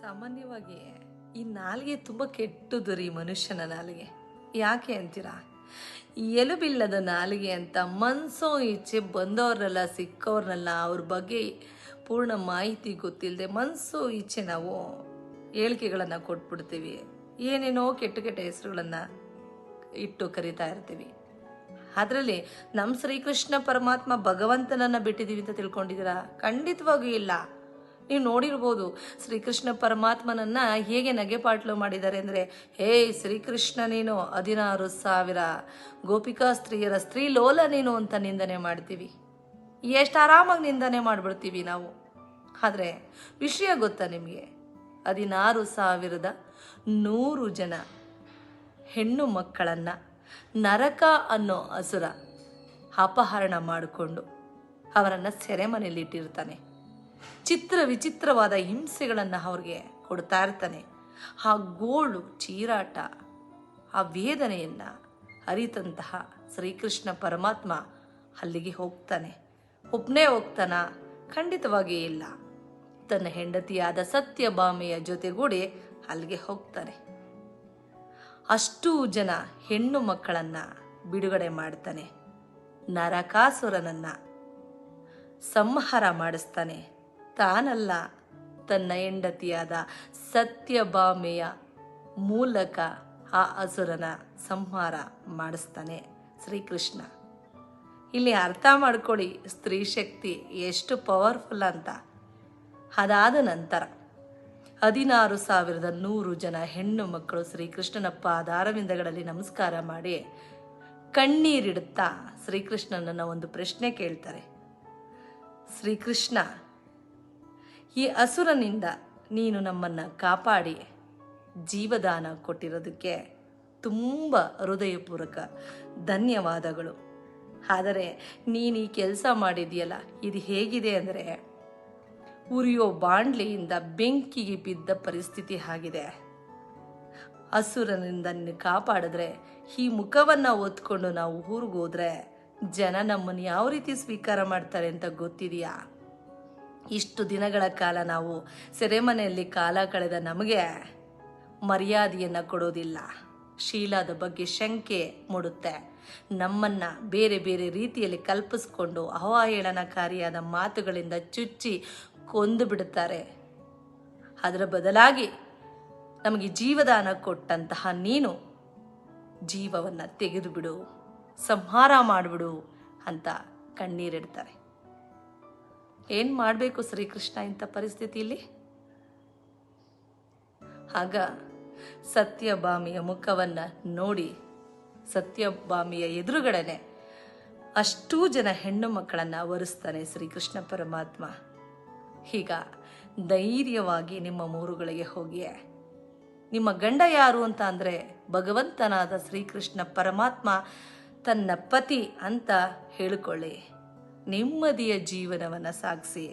ಸಾಮಾನ್ಯವಾಗಿ ಈ ನಾಲಿಗೆ ತುಂಬ ಕೆಟ್ಟದು ರೀ ಮನುಷ್ಯನ ನಾಲಿಗೆ. ಯಾಕೆ ಅಂತೀರಾ? ಎಲುಬಿಲ್ಲದ ನಾಲಿಗೆ ಅಂತ ಮನಸ್ಸೋ ಇಚ್ಛೆ ಬಂದವ್ರನ್ನೆಲ್ಲ ಸಿಕ್ಕವ್ರನ್ನೆಲ್ಲ ಅವ್ರ ಬಗ್ಗೆ ಪೂರ್ಣ ಮಾಹಿತಿ ಗೊತ್ತಿಲ್ಲದೆ ಮನಸ್ಸೋ ಇಚ್ಛೆ ನಾವು ಹೇಳಿಕೆಗಳನ್ನು ಕೊಟ್ಬಿಡ್ತೀವಿ. ಏನೇನೋ ಕೆಟ್ಟ ಕೆಟ್ಟ ಹೆಸರುಗಳನ್ನು ಇಟ್ಟು ಕರಿತಾ ಇರ್ತೀವಿ. ಅದರಲ್ಲಿ ನಮ್ಮ ಶ್ರೀಕೃಷ್ಣ ಪರಮಾತ್ಮ ಭಗವಂತನನ್ನು ಬಿಟ್ಟಿದ್ದೀವಿ ಅಂತ ತಿಳ್ಕೊಂಡಿದ್ದೀರಾ? ಖಂಡಿತವಾಗಿಯೂ ಇಲ್ಲ. ನೀವು ನೋಡಿರ್ಬೋದು ಶ್ರೀಕೃಷ್ಣ ಪರಮಾತ್ಮನನ್ನ ಹೇಗೆ ನಗೆಪಾಟ್ಲು ಮಾಡಿದ್ದಾರೆ ಅಂದರೆ, ಹೇ ಶ್ರೀಕೃಷ್ಣ ನೀನು ಹದಿನಾರು ಸಾವಿರ, ಗೋಪಿಕಾ ಸ್ತ್ರೀಯರ ಸ್ತ್ರೀ ಲೋಲ ನೀನು ಅಂತ ನಿಂದನೆ ಮಾಡ್ತೀವಿ. ಎಷ್ಟು ಆರಾಮಾಗಿ ನಿಂದನೆ ಮಾಡಿಬಿಡ್ತೀವಿ ನಾವು. ಆದರೆ ವಿಷಯ ಗೊತ್ತಾ ನಿಮಗೆ? ಹದಿನಾರು ಸಾವಿರದ ನೂರು ಜನ ಹೆಣ್ಣು ಮಕ್ಕಳನ್ನು ನರಕ ಅನ್ನೋ ಹಸುರ ಅಪಹರಣ ಮಾಡಿಕೊಂಡು ಅವರನ್ನು ಸೆರೆಮನೆಯಲ್ಲಿ ಇಟ್ಟಿರ್ತಾನೆ ಚಿತ್ರ ವಿಚಿತ್ರವಾದ ಹಿಂಸೆಗಳನ್ನು ಅವ್ರಿಗೆ ಕೊಡ್ತಾ ಇರ್ತಾನೆ. ಆ ಗೋಳು, ಚೀರಾಟ, ಆ ವೇದನೆಯನ್ನು ಅರಿತಂತಹ ಶ್ರೀಕೃಷ್ಣ ಪರಮಾತ್ಮ ಅಲ್ಲಿಗೆ ಹೋಗ್ತಾನೆ. ಒಬ್ಬನೇ ಹೋಗ್ತಾನ, ಖಂಡಿತವಾಗಿಯೇ ಇಲ್ಲ. ತನ್ನ ಹೆಂಡತಿಯಾದ ಸತ್ಯಭಾಮೆಯ ಜೊತೆಗೂಡಿ ಅಲ್ಲಿಗೆ ಹೋಗ್ತಾನೆ. ಅಷ್ಟೂ ಜನ ಹೆಣ್ಣು ಮಕ್ಕಳನ್ನ ಬಿಡುಗಡೆ ಮಾಡ್ತಾನೆ. ನರಕಾಸುರನನ್ನ ಸಂಹಾರ ಮಾಡಿಸ್ತಾನೆ. ತಾನಲ್ಲ, ತನ್ನ ಹೆಂಡತಿಯಾದ ಸತ್ಯಭಾಮೆಯ ಮೂಲಕ ಆ ಅಸುರನ ಸಂಹಾರ ಮಾಡಿಸ್ತಾನೆ ಶ್ರೀಕೃಷ್ಣ. ಇಲ್ಲಿ ಅರ್ಥ ಮಾಡ್ಕೊಳ್ಳಿ, ಸ್ತ್ರೀ ಶಕ್ತಿ ಎಷ್ಟು ಪವರ್ಫುಲ್ ಅಂತ. ಅದಾದ ನಂತರ ಹದಿನಾರು ಸಾವಿರದ ನೂರು ಜನ ಹೆಣ್ಣು ಮಕ್ಕಳು ಶ್ರೀಕೃಷ್ಣನ ಪಾದಾರವಿಂದಗಳಲ್ಲಿ ನಮಸ್ಕಾರ ಮಾಡಿ ಕಣ್ಣೀರಿಡುತ್ತಾ ಶ್ರೀಕೃಷ್ಣನನ್ನ ಒಂದು ಪ್ರಶ್ನೆ ಕೇಳ್ತಾರೆ. ಶ್ರೀಕೃಷ್ಣ ಈ ಹಸುರನಿಂದ ನೀನು ನಮ್ಮನ್ನು ಕಾಪಾಡಿ ಜೀವದಾನ ಕೊಟ್ಟಿರೋದಕ್ಕೆ ತುಂಬ ಹೃದಯಪೂರ್ವಕ ಧನ್ಯವಾದಗಳು. ಆದರೆ ನೀನು ಈ ಕೆಲಸ ಮಾಡಿದೆಯಲ್ಲ, ಇದು ಹೇಗಿದೆ ಅಂದರೆ ಉರಿಯೋ ಬಾಂಡ್ಲಿಯಿಂದ ಬೆಂಕಿಗೆ ಬಿದ್ದ ಪರಿಸ್ಥಿತಿ ಆಗಿದೆ. ಹಸುರನಿಂದ ಕಾಪಾಡಿದ್ರೆ ಈ ಮುಖವನ್ನು ಹೊತ್ಕೊಂಡು ನಾವು ಊರಿಗೆ ಜನ ನಮ್ಮನ್ನು ಯಾವ ರೀತಿ ಸ್ವೀಕಾರ ಮಾಡ್ತಾರೆ ಅಂತ ಗೊತ್ತಿದೆಯಾ? ಇಷ್ಟು ದಿನಗಳ ಕಾಲ ನಾವು ಸೆರೆಮನೆಯಲ್ಲಿ ಕಾಲ ಕಳೆದ ನಮಗೆ ಮರ್ಯಾದೆಯನ್ನು ಕೊಡೋದಿಲ್ಲ. ಶೀಲಾದ ಬಗ್ಗೆ ಶಂಕೆ ಮೂಡುತ್ತೆ. ನಮ್ಮನ್ನ ಬೇರೆ ಬೇರೆ ರೀತಿಯಲ್ಲಿ ಕಲ್ಪಿಸ್ಕೊಂಡು ಅವಹೇಳನಕಾರಿಯಾದ ಮಾತುಗಳಿಂದ ಚುಚ್ಚಿ ಕೊಂದು ಬಿಡುತ್ತಾರೆ. ಅದರ ಬದಲಾಗಿ ನಮಗೆ ಜೀವದಾನ ಕೊಟ್ಟಂತಹ ನೀನು ಜೀವವನ್ನು ತೆಗೆದುಬಿಡು, ಸಂಹಾರ ಮಾಡಿಬಿಡು ಅಂತ ಕಣ್ಣೀರಿಡ್ತಾರೆ. ಏನು ಮಾಡಬೇಕು ಶ್ರೀಕೃಷ್ಣ ಇಂಥ ಪರಿಸ್ಥಿತಿಯಲ್ಲಿ ಆಗ ಸತ್ಯಭಾಮಿಯ ಮುಖವನ್ನು ನೋಡಿ ಸತ್ಯಭಾಮಿಯ ಎದುರುಗಡೆನೆ ಅಷ್ಟೂ ಜನ ಹೆಣ್ಣು ಮಕ್ಕಳನ್ನು ವರಿಸ್ತಾನೆ ಶ್ರೀಕೃಷ್ಣ ಪರಮಾತ್ಮ. ಈಗ ಧೈರ್ಯವಾಗಿ ನಿಮ್ಮ ಮೂರುಗಳಿಗೆ ಹೋಗಿ, ನಿಮ್ಮ ಗಂಡ ಯಾರು ಅಂತ ಅಂದರೆ ಭಗವಂತನಾದ ಶ್ರೀಕೃಷ್ಣ ಪರಮಾತ್ಮ ತನ್ನ ಪತಿ ಅಂತ ಹೇಳಿಕೊಳ್ಳಿ. ನೆಮ್ಮದಿಯ ಜೀವನವನ್ನು ಸಾಗಿಸಿ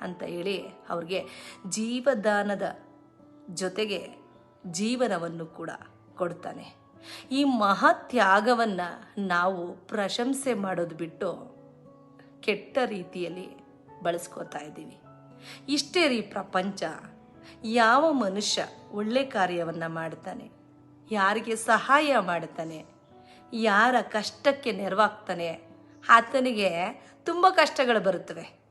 ಅಂತ ಹೇಳಿ ಅವ್ರಿಗೆ ಜೀವದಾನದ ಜೊತೆಗೆ ಜೀವನವನ್ನು ಕೂಡ ಕೊಡ್ತಾನೆ. ಈ ಮಹಾತ್ಯಾಗವನ್ನು ನಾವು ಪ್ರಶಂಸೆ ಮಾಡೋದು ಬಿಟ್ಟು ಕೆಟ್ಟ ರೀತಿಯಲ್ಲಿ ಬಳಸ್ಕೋತಾ ಇದ್ದೀವಿ. ಇಷ್ಟೇ ರೀ ಪ್ರಪಂಚ, ಯಾವ ಮನುಷ್ಯ ಒಳ್ಳೆ ಕಾರ್ಯವನ್ನು ಮಾಡ್ತಾನೆ, ಯಾರಿಗೆ ಸಹಾಯ ಮಾಡ್ತಾನೆ, ಯಾರ ಕಷ್ಟಕ್ಕೆ ನೆರವಾಗ್ತಾನೆ ಆತನಿಗೆ ತುಂಬ ಕಷ್ಟಗಳು ಬರುತ್ತವೆ.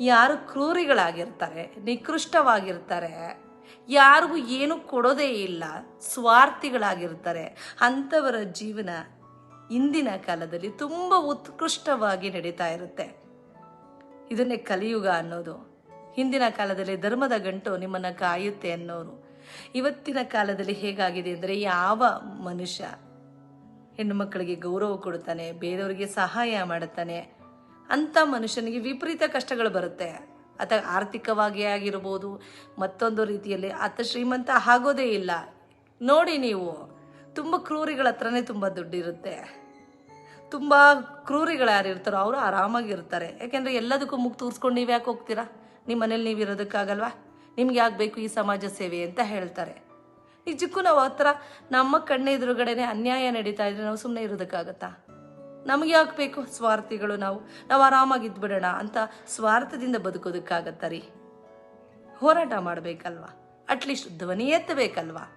ಯಾರು ಕ್ರೂರಿಗಳಾಗಿರ್ತಾರೆ, ನಿಕೃಷ್ಟವಾಗಿರ್ತಾರೆ, ಯಾರಿಗೂ ಏನು ಕೊಡೋದೇ ಇಲ್ಲ, ಸ್ವಾರ್ಥಿಗಳಾಗಿರ್ತಾರೆ, ಅಂಥವರ ಜೀವನ ಇಂದಿನ ಕಾಲದಲ್ಲಿ ತುಂಬ ಉತ್ಕೃಷ್ಟವಾಗಿ ನಡೀತಾ ಇರುತ್ತೆ. ಇದನ್ನೇ ಕಲಿಯುಗ ಅನ್ನೋದು. ಹಿಂದಿನ ಕಾಲದಲ್ಲಿ ಧರ್ಮದ ಗಂಟು ನಿಮ್ಮನ್ನು ಕಾಯುತ್ತೆ ಅನ್ನೋರು. ಇವತ್ತಿನ ಕಾಲದಲ್ಲಿ ಹೇಗಾಗಿದೆ ಅಂದರೆ ಯಾವ ಮನುಷ್ಯ ಹೆಣ್ಣು ಮಕ್ಕಳಿಗೆ ಗೌರವ ಕೊಡುತ್ತಾನೆ, ಬೇರೆಯವರಿಗೆ ಸಹಾಯ ಮಾಡುತ್ತಾನೆ. ಅಂಥ ಮನುಷ್ಯನಿಗೆ ವಿಪರೀತ ಕಷ್ಟಗಳು ಬರುತ್ತೆ. ಆತ ಆರ್ಥಿಕವಾಗಿ ಆಗಿರ್ಬೋದು, ಮತ್ತೊಂದು ರೀತಿಯಲ್ಲಿ ಆತ ಶ್ರೀಮಂತ ಆಗೋದೇ ಇಲ್ಲ. ನೋಡಿ ನೀವು, ತುಂಬ ಕ್ರೂರಿಗಳ ಹತ್ರನೇ ತುಂಬ ದುಡ್ಡಿರುತ್ತೆ. ತುಂಬ ಕ್ರೂರಿಗಳು ಯಾರು ಇರ್ತಾರೋ ಅವರು ಆರಾಮಾಗಿರ್ತಾರೆ ಯಾಕೆಂದರೆ ಎಲ್ಲದಕ್ಕೂ ಮುಗ್ ತೂರ್ಸ್ಕೊಂಡು ನೀವು ಯಾಕೆ ಹೋಗ್ತೀರಾ? ನಿಮ್ಮ ಮನೇಲಿ ನೀವು ಇರೋದಕ್ಕಾಗಲ್ವಾ ನಿಮ್ಗೆ ಯಾಕೆ ಬೇಕು ಈ ಸಮಾಜ ಸೇವೆ ಅಂತ ಹೇಳ್ತಾರೆ. ನಿಜಕ್ಕೂ ನಾವು ಆ ಥರ ನಮ್ಮ ಕಣ್ಣ ಎದುರುಗಡೆನೆ ಅನ್ಯಾಯ ನಡೀತಾ ಇದ್ರೆ ನಾವು ಸುಮ್ಮನೆ ಇರೋದಕ್ಕಾಗತ್ತಾ? ನಮಗೆ ಯಾಕೆ ಬೇಕು ಸ್ವಾರ್ಥಿಗಳು ನಾವು? ನಾವು ಆರಾಮಾಗಿ ಇದ್ಬಿಡೋಣ ಅಂತ ಸ್ವಾರ್ಥದಿಂದ ಬದುಕೋದಕ್ಕಾಗತ್ತ ರೀ? ಹೋರಾಟ ಮಾಡಬೇಕಲ್ವಾ? ಅಟ್ಲೀಸ್ಟ್ ಧ್ವನಿ ಎತ್ತಬೇಕಲ್ವಾ?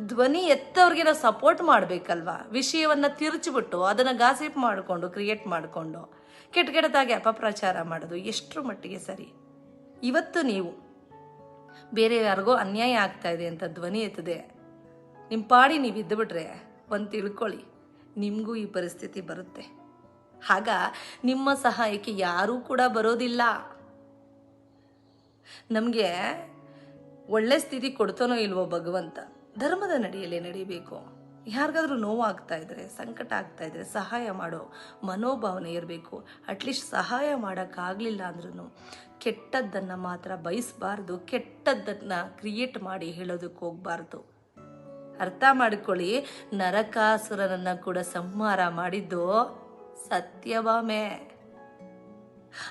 ಧ್ವನಿ ಎತ್ತವ್ರಿಗೆ ನಾವು ಸಪೋರ್ಟ್ ಮಾಡಬೇಕಲ್ವಾ? ವಿಷಯವನ್ನು ತಿರುಚಿಬಿಟ್ಟು ಅದನ್ನು ಗಾಸಿಪ್ ಮಾಡಿಕೊಂಡು ಕ್ರಿಯೇಟ್ ಮಾಡಿಕೊಂಡು, ಕೆಟ್ಟ ಕೆಟ್ಟದಾಗಿ ಅಪಪ್ರಚಾರ ಮಾಡೋದು ಎಷ್ಟರ ಮಟ್ಟಿಗೆ ಸರಿ? ಇವತ್ತು ನೀವು ಬೇರೆ ಯಾರಿಗೋ ಅನ್ಯಾಯ ಆಗ್ತಾ ಇದೆ ಅಂತ ಧ್ವನಿ ಎತ್ತದೆ. ನಿಮ್ಮ ಪಾಡಿ ನೀವು ಇದ್ದುಬಿಟ್ರೆ ಒಂದು ತಿಳ್ಕೊಳ್ಳಿ, ನಿಮಗೂ ಈ ಪರಿಸ್ಥಿತಿ ಬರುತ್ತೆ. ಆಗ ನಿಮ್ಮ ಸಹಾಯಕ್ಕೆ ಯಾರೂ ಕೂಡ ಬರೋದಿಲ್ಲ. ನಮಗೆ ಒಳ್ಳೆ ಸ್ಥಿತಿ ಕೊಡ್ತಾನೋ ಇಲ್ವೋ ಭಗವಂತ, ಧರ್ಮದ ನಡೆಯಲ್ಲಿ ನಡಿಬೇಕು. ಯಾರಿಗಾದ್ರೂ ನೋವಾಗ್ತಾ ಇದ್ರೆ, ಸಂಕಟ ಆಗ್ತಾ ಇದ್ರೆ ಸಹಾಯ ಮಾಡೋ ಮನೋಭಾವನೆ ಇರಬೇಕು. ಅಟ್ಲೀಸ್ಟ್ ಸಹಾಯ ಮಾಡೋಕ್ಕಾಗಲಿಲ್ಲ ಅಂದ್ರೂ ಕೆಟ್ಟದ್ದನ್ನು ಮಾತ್ರ ಬಯಸಬಾರ್ದು. ಕೆಟ್ಟದ್ದನ್ನು ಕ್ರಿಯೇಟ್ ಮಾಡಿ ಹೇಳೋದಕ್ಕೆ ಹೋಗಬಾರ್ದು. ಅರ್ಥ ಮಾಡಿಕೊಳ್ಳಿ, ನರಕಾಸುರನನ್ನು ಕೂಡ ಸಂಹಾರ ಮಾಡಿದ್ದು ಸತ್ಯಭಾಮೆ.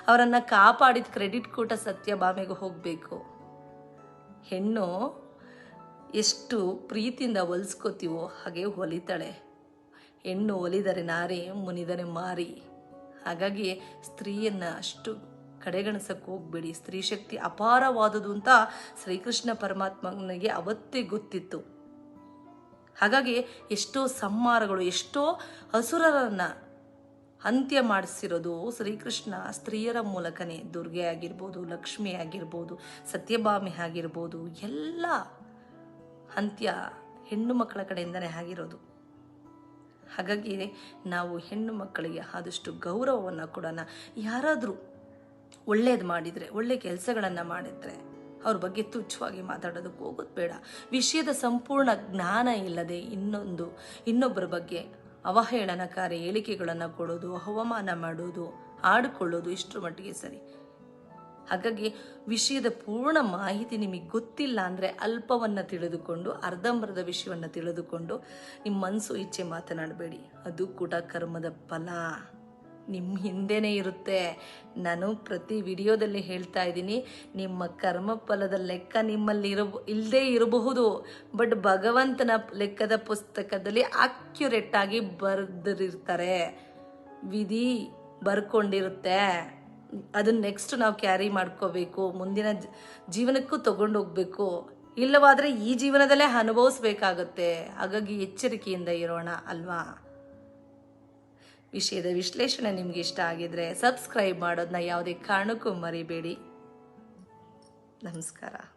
ಅವರನ್ನು ಕಾಪಾಡಿದ ಕ್ರೆಡಿಟ್ ಕೂಟ ಸತ್ಯಭಾಮೆಗೆ ಹೋಗಬೇಕು. ಹೆಣ್ಣು ಎಷ್ಟು ಪ್ರೀತಿಯಿಂದ ಹೊಲಿಸ್ಕೋತೀವೋ ಹಾಗೆ ಹೊಲಿತಾಳೆ. ಹೆಣ್ಣು ಒಲಿದರೆ ನಾರಿ, ಮುನಿದರೆ ಮಾರಿ. ಹಾಗಾಗಿ ಸ್ತ್ರೀಯನ್ನ ಅಷ್ಟು ಕಡೆಗಣಿಸಕ್ಕೆ ಹೋಗ್ಬೇಡಿ. ಸ್ತ್ರೀ ಶಕ್ತಿ ಅಪಾರವಾದುದು ಅಂತ ಶ್ರೀಕೃಷ್ಣ ಪರಮಾತ್ಮನಿಗೆ ಅವತ್ತೇ ಗೊತ್ತಿತ್ತು. ಹಾಗಾಗಿ ಎಷ್ಟೋ ಸಂಹಾರಗಳು, ಎಷ್ಟೋ ಹಸುರರನ್ನ ಅಂತ್ಯ ಮಾಡಿಸಿರೋದು ಶ್ರೀಕೃಷ್ಣ ಸ್ತ್ರೀಯರ ಮೂಲಕನೇ. ದುರ್ಗೆ ಆಗಿರ್ಬೋದು ಲಕ್ಷ್ಮಿ ಆಗಿರ್ಬೋದು, ಸತ್ಯಭಾಮಿ ಆಗಿರ್ಬೋದು, ಎಲ್ಲ ಅಂತ್ಯ ಹೆಣ್ಣು ಮಕ್ಕಳ ಕಡೆಯಿಂದನೇ ಆಗಿರೋದು. ಹಾಗಾಗಿ ನಾವು ಹೆಣ್ಣು ಮಕ್ಕಳಿಗೆ ಆದಷ್ಟು ಗೌರವವನ್ನು ಕೊಡೋಣ. ಯಾರಾದರೂ ಒಳ್ಳೇದು ಮಾಡಿದರೆ, ಒಳ್ಳೆ ಕೆಲಸಗಳನ್ನು ಮಾಡಿದರೆ ಅವ್ರ ಬಗ್ಗೆ ತುಚ್ಛವಾಗಿ ಮಾತಾಡೋದಕ್ಕೆ ಹೋಗೋದು ಬೇಡ. ವಿಷಯದ ಸಂಪೂರ್ಣ ಜ್ಞಾನ ಇಲ್ಲದೆ ಇನ್ನೊಂದು, ಇನ್ನೊಬ್ಬರ ಬಗ್ಗೆ ಅವಹೇಳನಕಾರಿ ಹೇಳಿಕೆಗಳನ್ನು ಕೊಡೋದು ಹವಾಮಾನ ಮಾಡೋದು, ಆಡಿಕೊಳ್ಳೋದು ಇಷ್ಟರ ಮಟ್ಟಿಗೆ ಸರಿ. ಹಾಗಾಗಿ ವಿಷಯದ ಪೂರ್ಣ ಮಾಹಿತಿ ನಿಮಗೆ ಗೊತ್ತಿಲ್ಲ ಅಂದರೆ ಅಲ್ಪವನ್ನು ತಿಳಿದುಕೊಂಡು, ಅರ್ಧಂಬರ್ಧ ವಿಷಯವನ್ನು ತಿಳಿದುಕೊಂಡು ನಿಮ್ಮ ಮನಸ್ಸು ಇಚ್ಛೆ ಮಾತನಾಡಬೇಡಿ. ಅದು ಕೂಡ ಕರ್ಮದ ಫಲ. ನಿಮ್ಮ ಹಿಂದೆನೇ ಇರುತ್ತೆ. ನಾನು ಪ್ರತಿ ವಿಡಿಯೋದಲ್ಲಿ ಹೇಳ್ತಾ ಇದ್ದೀನಿ, ನಿಮ್ಮ ಕರ್ಮ ಫಲದ ಲೆಕ್ಕ ನಿಮ್ಮಲ್ಲಿ ಇರ ಇಲ್ಲದೇ ಇರಬಹುದು. ಬಟ್ ಭಗವಂತನ ಲೆಕ್ಕದ ಪುಸ್ತಕದಲ್ಲಿ ಅಕ್ಯುರೇಟ್ ಆಗಿ ಬರೆದಿರ್ತಾರೆ ವಿಧಿ ಬರ್ಕೊಂಡಿರುತ್ತೆ. ಅದನ್ನ ನೆಕ್ಸ್ಟ್ ನಾವು ಕ್ಯಾರಿ ಮಾಡ್ಕೋಬೇಕು, ಮುಂದಿನ ಜೀವನಕ್ಕೂ ತಗೊಂಡು ಹೋಗ್ಬೇಕು. ಇಲ್ಲವಾದರೆ ಈ ಜೀವನದಲ್ಲೇ ಅನುಭವಿಸ್ಬೇಕಾಗತ್ತೆ. ಹಾಗಾಗಿ ಎಚ್ಚರಿಕೆಯಿಂದ ಇರೋಣ ಅಲ್ವಾ? ವಿಷಯದ ವಿಶ್ಲೇಷಣೆ ನಿಮ್ಗೆ ಇಷ್ಟ ಆಗಿದ್ರೆ ಸಬ್ಸ್ಕ್ರೈಬ್ ಮಾಡೋದನ್ನ ಯಾವುದೇ ಕಾರಣಕ್ಕೂ ಮರಿಬೇಡಿ. ನಮಸ್ಕಾರ.